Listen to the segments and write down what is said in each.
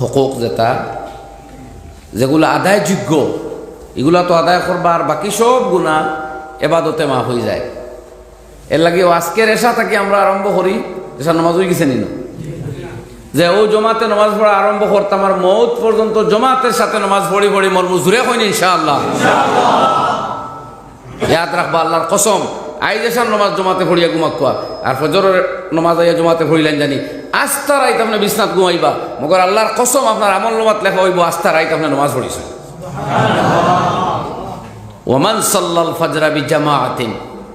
হকুক যেটা, যেগুলো আদায়যোগ্য এগুলা তো আদায় করবার বাকি সব গুণা এবাদতে মাফ হয়ে যায়। এর লাগে আজকের এসা থাকি আমরা আরম্ভ করি এসা নমাজ হয়ে গেছে নিন। যে ও জমাতে নমাজ পড়া আরম্ভ করতাম আমার মৌত পর্যন্ত জমাতের সাথে নমাজ পড়ি পড়ি মোর মুজুরে হয়নি ইনশাআল্লাহ। ইয়াদ রাখবা আল্লাহর কসম। আই দেশার নমাজ জমাতে পড়িয়া কোয়া। আর ফজরের নমাজ আইয়া জমাতে পড়িলেন জানি। আস্তা রাইত আপনি বিছনাত ঘুমাইবা। মগর আল্লাহর কসম আপনার আমল নমাত লেখা হইব আস্তা রাইত আপনি নমাজ পড়িছেন। ওমান সাল্লাল ফজরা বি জামাআতিন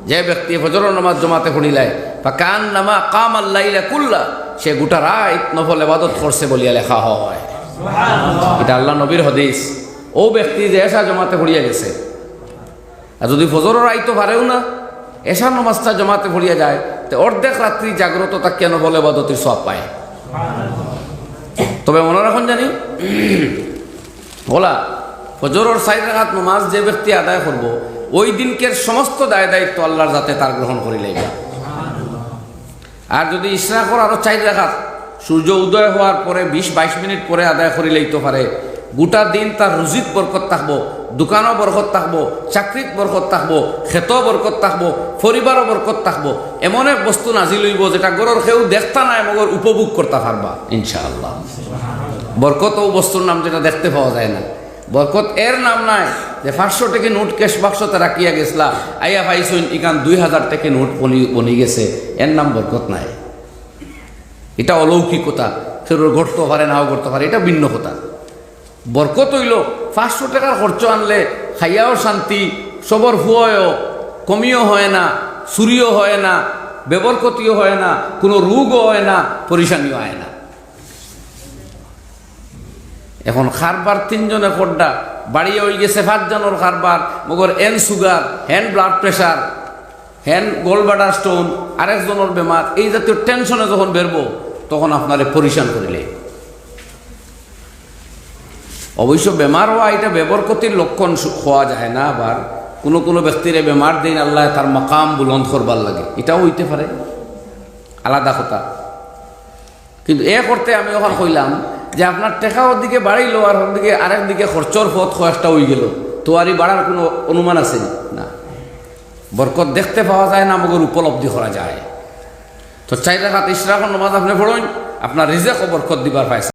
যে ব্যক্তি ফজরের নামাজ জমাতে পড়িলায় বা কান নামা কাম আল্লাইলা কুল্লা সে গোটা রাত নফল এবাদত করছে বলিয়া লেখা হয়। এটা আল্লাহ নবীর হদিস। ও ব্যক্তি যে এসা জমাতে পড়িয়া গেছে আর যদি ফজরের আইতো পারেও না এশার নমাজটা জমাতে পড়িয়া যায় তো অর্ধেক রাত্রি জাগ্রত তা কেন বলে এবাদতির সব পায়? তবে মনে রাখুন জানি, বলা, ফজরের সাইড রাখাত নমাজ যে ব্যক্তি আদায় করব, ওই দিনকের সমস্ত দায় দায়িত্ব আল্লাহর যাতে তার গ্রহণ করিলে আর যদি ইশরাকর আরও চাই রাখাত সূর্য উদয় হওয়ার পরে বিশ বাইশ মিনিট পরে আদায় করিলেই তো পারে। গোটা দিন তার রুজিত বরকত থাকব দোকানও বরকত থাকব চাকরিত বরকত থাকব খেত বরকত থাকব পরিবারও বরকত থাকব এমন এক বস্তু নাজি লইব যেটা গরর কেউ দেখতা নাই মগর উপভোগ করতে পারবা ইনশাআল্লাহ। বরকত ও বস্তুর নাম যেটা দেখতে পাওয়া যায় না। বরকত এর নাম নাই যে পাঁচশো টাকা নোট ক্যাশ বাক্সতে রাখিয়া গেছলা আইয়া পাইছুন, ইকান দুই হাজার টাকা নোট বনি বনি গেছে এর নাম বরকত নাই। এটা অলৌকিকতা ফেরোর ঘটতে পারে নাও করতে পারে এটা ভিন্ন কথা। বরকত হইল পাঁচশো টাকার খরচ আনলে খাইয়াও শান্তি, সবর হুয়ও কমিও হয় না, চুরিও হয় না, বেবরকতিও হয় না, কোনো রোগও হয় না, পরিশানিও হয় না। এখন খারবার তিনজনে খড্ডা বাড়িয়ে হয়ে গেছে পাঁচজনের খারবার, মগর এন সুগার হ্যান ব্লাড প্রেশার হ্যান গোল্ড ব্লাডার স্টোন, আরেকজনের বেমার, এই জাতীয় টেনশনে যখন বেরবো, তখন আপনারে পরিশান করিলে। অবশ্য বেমার হওয়া এটা বেবরকতির লক্ষণ হওয়া যায় না, আবার কোনো কোনো ব্যক্তিরে বেমার দিন আল্লাহ তার মকাম বুলন্দ করবার লাগে। এটাও হইতে পারে, আলাদা কথা। কিন্তু এ করতে আমি ওখান কইলাম যে আপনার টেকা দিকে বাড়াইলো আর দিকে আরেক দিকে খরচর পথ খরচটা হয়ে গেল, তো আর বাড়ার কোনো অনুমান আছে না? বরকত দেখতে পাওয়া যায় না মগর উপলব্ধি করা যায়। তো চাই রাখাত ইশরাক নমাজ আপনি পড়ুন, আপনার রিজেক বরকত দিবার পাইছে